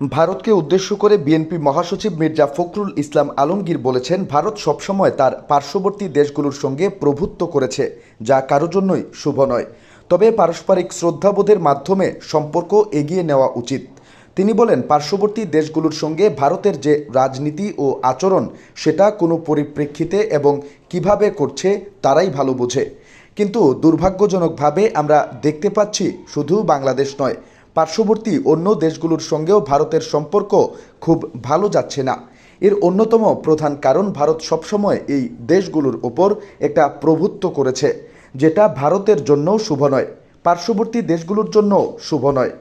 ভারতকে উদ্দেশ্য করে বিএনপি মহাসচিব মির্জা ফখরুল ইসলাম আলমগীর বলেছেন, ভারত সবসময় তার পার্শ্ববর্তী দেশগুলোর সঙ্গে প্রভুত্ব করেছে, যা কারও জন্যই শুভ নয়। তবে পারস্পরিক শ্রদ্ধাবোধের মাধ্যমে সম্পর্ক এগিয়ে নেওয়া উচিত। তিনি বলেন, পার্শ্ববর্তী দেশগুলোর সঙ্গে ভারতের যে রাজনীতি ও আচরণ, সেটা কোনো পরিপ্রেক্ষিতে এবং কীভাবে করছে, তারাই ভালো বোঝে। কিন্তু দুর্ভাগ্যজনকভাবে আমরা দেখতে পাচ্ছি, শুধু বাংলাদেশ নয় পার্শ্ববর্তী অন্য দেশগুলোর সঙ্গেও ভারতের সম্পর্ক খুব ভালো যাচ্ছে না। এর অন্যতম প্রধান কারণ ভারত সবসময় এই দেশগুলোর ওপর একটা প্রভুত্ব করেছে, যেটা ভারতের জন্যও শুভ নয়, পার্শ্ববর্তী দেশগুলোর জন্য শুভ নয়।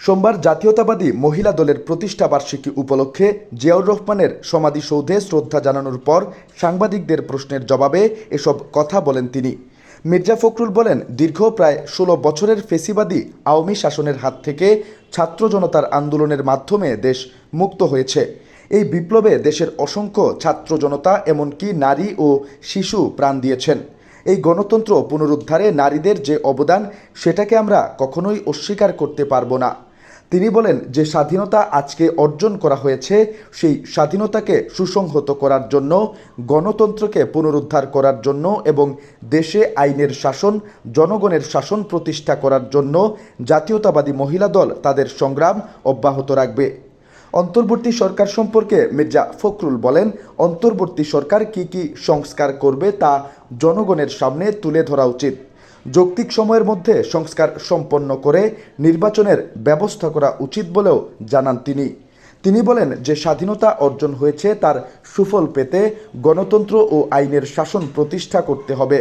সোমবার জাতীয়তাবাদী মহিলা দলের প্রতিষ্ঠা বার্ষিকী উপলক্ষে জিয়াউর রহমানের সমাধিসৌধে শ্রদ্ধা জানানোর পর সাংবাদিকদের প্রশ্নের জবাবে এসব কথা বলেন তিনি। মির্জা ফখরুল বলেন, দীর্ঘ প্রায় ষোলো বছরের ফেসিবাদী আওয়ামী শাসনের হাত থেকে ছাত্র জনতার আন্দোলনের মাধ্যমে দেশ মুক্ত হয়েছে। এই বিপ্লবে দেশের অসংখ্য ছাত্র জনতা, এমনকি নারী ও শিশু প্রাণ দিয়েছেন। এই গণতন্ত্র পুনরুদ্ধারে নারীদের যে অবদান, সেটাকে আমরা কখনোই অস্বীকার করতে পারব না। তিনি বলেন, যে স্বাধীনতা আজকে অর্জন করা হয়েছে, সেই স্বাধীনতাকে সুসংহত করার জন্য, গণতন্ত্রকে পুনরুদ্ধার করার জন্য এবং দেশে আইনের শাসন, জনগণের শাসন প্রতিষ্ঠা করার জন্য জাতীয়তাবাদী মহিলা দল তাদের সংগ্রাম অব্যাহত রাখবে। অন্তর্বর্তী সরকার সম্পর্কে মির্জা ফখরুল বলেন, অন্তর্বর্তী সরকার কি কি সংস্কার করবে তা জনগণের সামনে তুলে ধরা উচিত। যৌক্তিক সময়ের মধ্যে সংস্কার সম্পন্ন করে নির্বাচনের ব্যবস্থা করা উচিত বলেও জানান তিনি। তিনি বলেন যে স্বাধীনতা অর্জন হয়েছে তার সুফল পেতে গণতন্ত্র ও আইনের শাসন প্রতিষ্ঠা করতে হবে।